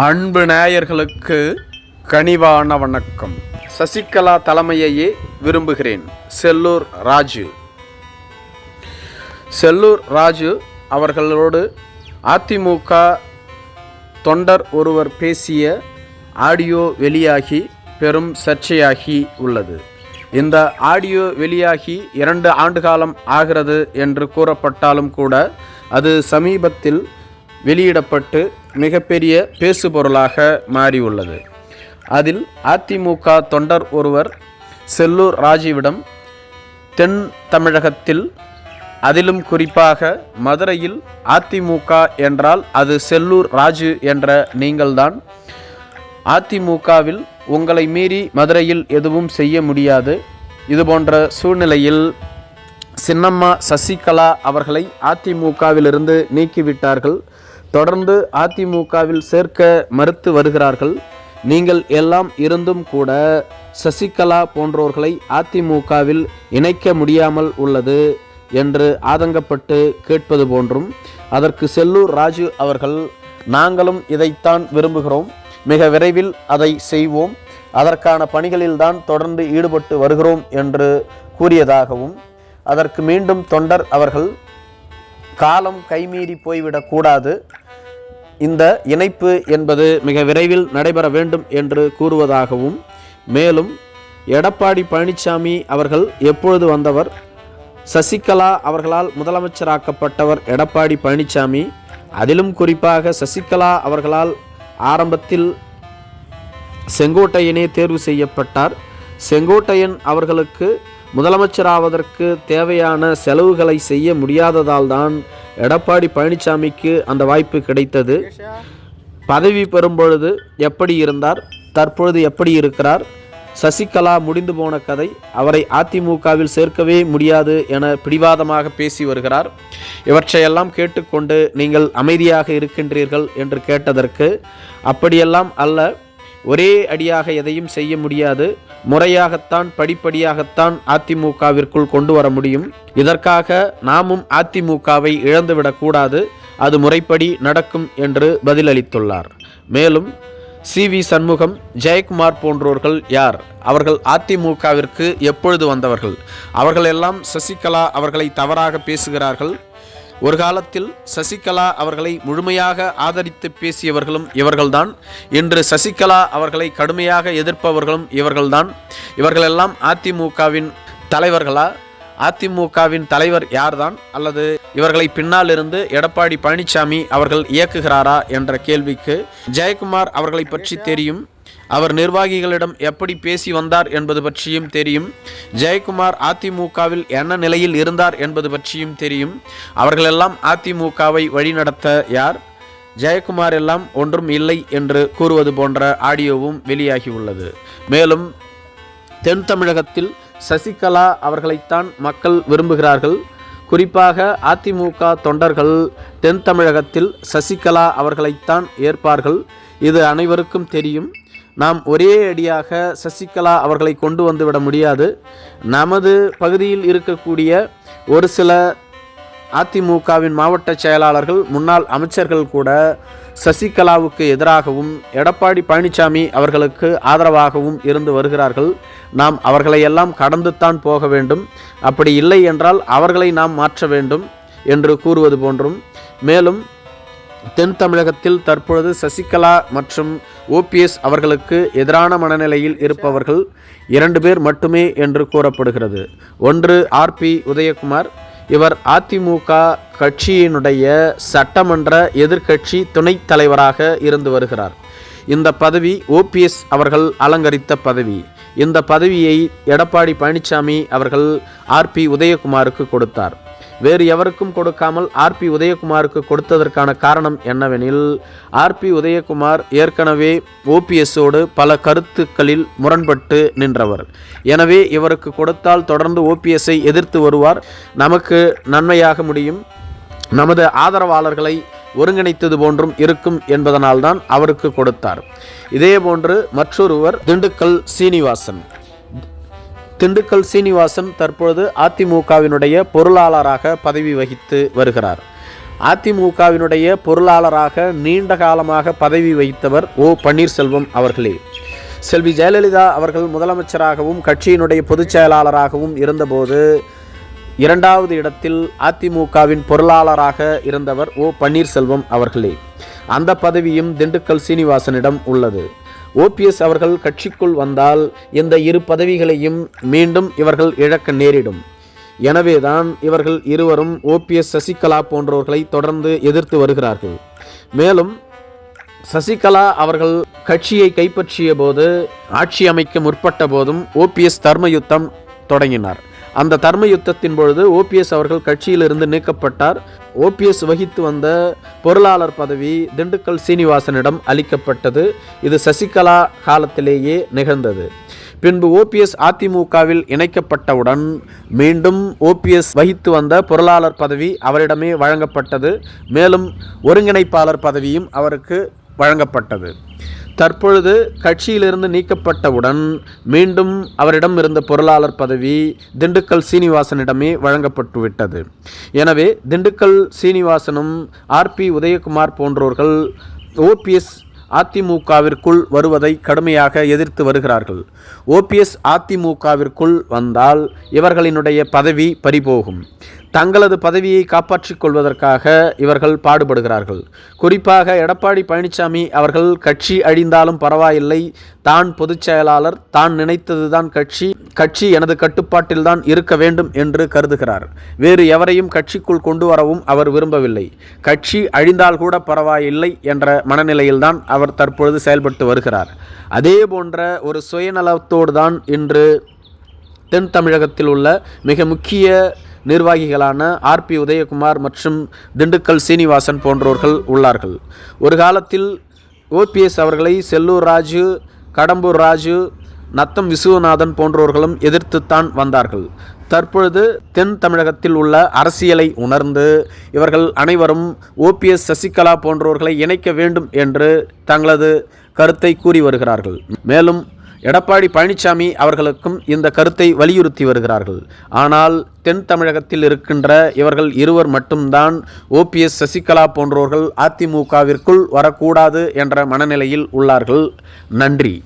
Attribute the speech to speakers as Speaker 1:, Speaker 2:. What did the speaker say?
Speaker 1: அன்பு நேயர்களுக்கு கனிவான வணக்கம். சசிகலா தலைமையையே விரும்புகிறேன் செல்லூர் ராஜு. செல்லூர் ராஜு அவர்களோடு அதிமுக தொண்டர் ஒருவர் பேசிய ஆடியோ வெளியாகி பெரும் சர்ச்சையாகி உள்ளது. இந்த ஆடியோ வெளியாகி இரண்டு ஆண்டு காலம் ஆகிறது என்று கூறப்பட்டாலும் கூட அது சமீபத்தில் வெளியிடப்பட்டு மிகப்பெரிய பேசுபொருளாக மாறியுள்ளது. அதில் அதிமுக தொண்டர் ஒருவர் செல்லூர் ராஜுவிடம் தென் தமிழகத்தில் அதிலும் குறிப்பாக மதுரையில் அதிமுக என்றால் அது செல்லூர் ராஜு என்ற நீங்கள்தான். அதிமுகவில் உங்களை மீறி மதுரையில் எதுவும் செய்ய முடியாது. இதுபோன்ற சூழ்நிலையில் சின்னம்மா சசிகலா அவர்களை அதிமுகவிலிருந்து நீக்கிவிட்டார்கள். தொடர்ந்து அதிமுகவில் சேர்க்க மறுத்து வருகிறார்கள். நீங்கள் எல்லாம் இருந்தும் கூட சசிகலா போன்றோர்களை அதிமுகவில் இணைக்க முடியாமல் உள்ளது என்று ஆதங்கப்பட்டு கேட்பது போன்றும். அதற்கு செல்லூர் ராஜு அவர்கள் நாங்களும் இதைத்தான் விரும்புகிறோம். மிக விரைவில் அதை செய்வோம். அதற்கான பணிகளில்தான் தொடர்ந்து ஈடுபட்டு வருகிறோம் என்று கூறியதாகவும் அதற்கு மீண்டும் தொண்டர் அவர்கள் காலம் கைமீறி போய்விடக்கூடாது. இந்த இணைப்பு என்பது மிக விரைவில் நடைபெற வேண்டும் என்று கூறுவதாகவும் மேலும் எடப்பாடி பழனிசாமி அவர்கள் எப்பொழுது வந்தவர் சசிகலா அவர்களால் முதலமைச்சராக்கப்பட்டவர் எடப்பாடி பழனிசாமி அதிலும் குறிப்பாக சசிகலா அவர்களால் ஆரம்பத்தில் செங்கோட்டையனே தேர்வு செய்யப்பட்டார். செங்கோட்டையன் அவர்களுக்கு முதலமைச்சராவதற்கு தேவையான செலவுகளை செய்ய முடியாததால் தான் எடப்பாடி பழனிசாமிக்கு அந்த வாய்ப்பு கிடைத்தது. பதவி பெறும் பொழுது எப்படி இருந்தார் தற்பொழுது எப்படி இருக்கிறார் சசிகலா முடிந்து போன கதை அவரை அதிமுகவில் சேர்க்கவே முடியாது என பிடிவாதமாக பேசி வருகிறார். இவற்றையெல்லாம் கேட்டுக்கொண்டு நீங்கள் அமைதியாக இருக்கின்றீர்கள் என்று கேட்டதற்கு அப்படியெல்லாம் அல்ல ஒரே அடியாக எதையும் செய்ய முடியாது. முறையாகத்தான் படிப்படியாகத்தான் அதிமுகவிற்குள் கொண்டு வர முடியும். இதற்காக நாமும் அதிமுகவை இழந்துவிடக்கூடாது அது முறைப்படி நடக்கும் என்று பதிலளித்துள்ளார். மேலும் சி. வி. சண்முகம் ஜெயக்குமார் போன்றோர்கள் யார்? அவர்கள் அதிமுகவிற்கு எப்பொழுது வந்தவர்கள்? அவர்கள் எல்லாம் சசிகலா அவர்களை தவறாக பேசுகிறார்கள். ஒரு காலத்தில் சசிகலா அவர்களை முழுமையாக ஆதரித்து பேசியவர்களும் இவர்கள்தான். இன்று சசிகலா அவர்களை கடுமையாக எதிர்ப்பவர்களும் இவர்கள்தான். இவர்களெல்லாம் அதிமுகவின் தலைவர்களா? அதிமுகவின் தலைவர் யார்தான்? அல்லது இவர்களை பின்னால் இருந்து எடப்பாடி பழனிசாமி அவர்கள் இயக்குகிறாரா? என்ற கேள்விக்கு ஜெயக்குமார் அவர்களை பற்றி தெரியும். அவர் நிர்வாகிகளிடம் எப்படி பேசி வந்தார் என்பது பற்றியும் தெரியும். ஜெயக்குமார் அதிமுகவில் என்ன நிலையில் இருந்தார் என்பது பற்றியும் தெரியும். அவர்களெல்லாம் அதிமுகவை வழிநடத்த யார்? ஜெயக்குமார் எல்லாம் ஒன்றும் இல்லை என்று கூறுவது போன்ற ஆடியோவும் வெளியாகியுள்ளது. மேலும் தென் தமிழகத்தில் சசிகலா அவர்களைத்தான் மக்கள் விரும்புகிறார்கள். குறிப்பாக அதிமுக தொண்டர்கள் தென் தமிழகத்தில் சசிகலா அவர்களைத்தான் ஏற்பார்கள். இது அனைவருக்கும் தெரியும். நாம் ஒரே அடியாக சசிகலா அவர்களை கொண்டு வந்துவிட முடியாது. நமது பகுதியில் இருக்கக்கூடிய ஒரு சில அதிமுகவின் மாவட்ட செயலாளர்கள் முன்னாள் அமைச்சர்கள் கூட சசிகலாவுக்கு எதிராகவும் எடப்பாடி பழனிசாமி அவர்களுக்கு ஆதரவாகவும் இருந்து வருகிறார்கள். நாம் அவர்களையெல்லாம் கடந்துத்தான் போக வேண்டும். அப்படி இல்லை என்றால் அவர்களை நாம் மாற்ற வேண்டும் என்று கூறுவது போன்றும். மேலும் தென் தமிழகத்தில் தற்பொழுது சசிகலா மற்றும் ஓபிஎஸ் அவர்களுக்கு எதிரான மனநிலையில் இருப்பவர்கள் இரண்டு பேர் மட்டுமே என்று கூறப்படுகிறது. ஒன்று ஆர்பி உதயகுமார். இவர் அதிமுக கட்சியினுடைய சட்டமன்ற எதிர்க்கட்சி துணைத் தலைவராக இருந்து வருகிறார். இந்த பதவி ஓபிஎஸ் அவர்கள் அலங்கரித்த பதவி. இந்த பதவியை எடப்பாடி பழனிசாமி அவர்கள் ஆர்பி உதயகுமாருக்கு கொடுத்தார். வேறு எவருக்கும் கொடுக்காமல் ஆர்பி உதயகுமாருக்கு கொடுத்ததற்கான காரணம் என்னவெனில் ஆர்பி உதயகுமார் ஏற்கனவே ஓபிஎஸோடு பல கருத்துக்களில் முரண்பட்டு நின்றவர். எனவே இவருக்கு கொடுத்தால் தொடர்ந்து ஓபிஎஸ்ஸை எதிர்த்து வருவார். நமக்கு நன்மையாக முடியும். நமது ஆதரவாளர்களை ஒருங்கிணைத்தது போன்றும் இருக்கும் என்பதனால்தான் அவருக்கு கொடுத்தார். இதேபோன்று மற்றொருவர் திண்டுக்கல் சீனிவாசன். திண்டுக்கல் சீனிவாசன் தற்பொழுது அதிமுகவினுடைய பொருளாளராக பதவி வகித்து வருகிறார். அதிமுகவினுடைய பொருளாளராக நீண்ட காலமாக பதவி வகித்தவர் ஓ பன்னீர்செல்வம் அவர்களே. செல்வி ஜெயலலிதா அவர்கள் முதலமைச்சராகவும் கட்சியினுடைய பொதுச் செயலாளராகவும் இருந்தபோது இரண்டாவது இடத்தில் அதிமுகவின் பொருளாளராக இருந்தவர் ஓ பன்னீர்செல்வம் அவர்களே. அந்த பதவியும் திண்டுக்கல் சீனிவாசனிடம் உள்ளது. ஓபிஎஸ் அவர்கள் கட்சிக்குள் வந்தால் இந்த இரு பதவிகளையும் மீண்டும் இவர்கள் இழக்க நேரிடும். எனவேதான் இவர்கள் இருவரும் ஓபிஎஸ் சசிகலா போன்றவர்களை தொடர்ந்து எதிர்த்து வருகிறார்கள். மேலும் சசிகலா அவர்கள் கட்சியை கைப்பற்றிய போது ஆட்சி அமைக்க முற்பட்ட போதும் ஓபிஎஸ் தர்ம யுத்தம் தொடங்கினார். அந்த தர்ம யுத்தத்தின் பொழுது ஓபிஎஸ் அவர்கள் கட்சியிலிருந்து நீக்கப்பட்டார். ஓபிஎஸ் வகித்து வந்த பொருளாளர் பதவி திண்டுக்கல் சீனிவாசனிடம் அளிக்கப்பட்டது. இது சசிகலா காலத்திலேயே நிகழ்ந்தது. பின்பு ஓபிஎஸ் அதிமுகவில் இணைக்கப்பட்டவுடன் மீண்டும் ஓபிஎஸ் வகித்து வந்த பொருளாளர் பதவி அவரிடமே வழங்கப்பட்டது. மேலும் ஒருங்கிணைப்பாளர் பதவியும் அவருக்கு வழங்கப்பட்டது. தற்பொழுது கட்சியிலிருந்து நீக்கப்பட்டவுடன் மீண்டும் அவரிடம் இருந்த பொருளாளர் பதவி திண்டுக்கல் சீனிவாசனிடமே வழங்கப்பட்டுவிட்டது. எனவே திண்டுக்கல் சீனிவாசனும் ஆர்பி உதயகுமார் போன்றோர்கள் ஓபிஎஸ் அதிமுகவிற்குள் வருவதை கடுமையாக எதிர்த்து வருகிறார்கள். ஓபிஎஸ் அதிமுகவிற்குள் வந்தால் இவர்களினுடைய பதவி பறிபோகும். தங்களது பதவியை காப்பாற்றிக் கொள்வதற்காக இவர்கள் பாடுபடுகிறார்கள். குறிப்பாக எடப்பாடி பழனிசாமி அவர்கள் கட்சி அழிந்தாலும் பரவாயில்லை. தான் பொதுச் செயலாளர் தான் நினைத்ததுதான் கட்சி. கட்சி எனது கட்டுப்பாட்டில்தான் இருக்க வேண்டும் என்று கருதுகிறார். வேறு எவரையும் கட்சிக்குள் கொண்டு வரவும் அவர் விரும்பவில்லை. கட்சி அழிந்தால் கூட பரவாயில்லை என்ற மனநிலையில்தான் அவர் தற்பொழுது செயல்பட்டு வருகிறார். அதே போன்ற ஒரு சுயநலத்தோடு தான் இன்று தென் தமிழகத்தில் உள்ள மிக முக்கிய நிர்வாகிகளான ஆர்பி உதயகுமார் மற்றும் திண்டுக்கல் சீனிவாசன் போன்றோர்கள் உள்ளார்கள். ஒரு காலத்தில் ஓபிஎஸ் அவர்களை செல்லூர் ராஜு கடம்பூர் ராஜு நத்தம் விசுவநாதன் போன்றோர்களும் எதிர்த்துத்தான் வந்தார்கள். தற்பொழுது தென் தமிழகத்தில் உள்ள அரசியலை உணர்ந்து இவர்கள் அனைவரும் ஓபிஎஸ் சசிகலா போன்றோர்களை இணைக்க வேண்டும் என்று தங்களது கருத்தை கூறி வருகிறார்கள். மேலும் எடப்பாடி பழனிசாமி அவர்களுக்கும் இந்த கருத்தை வலியுறுத்தி வருகிறார்கள். ஆனால் தென் தமிழகத்தில் இருக்கின்ற இவர்கள் இருவர் மட்டும்தான் ஓபிஎஸ் சசிகலா போன்றோர்கள் அதிமுகவிற்குள் வரக்கூடாது என்ற மனநிலையில் உள்ளார்கள். நன்றி.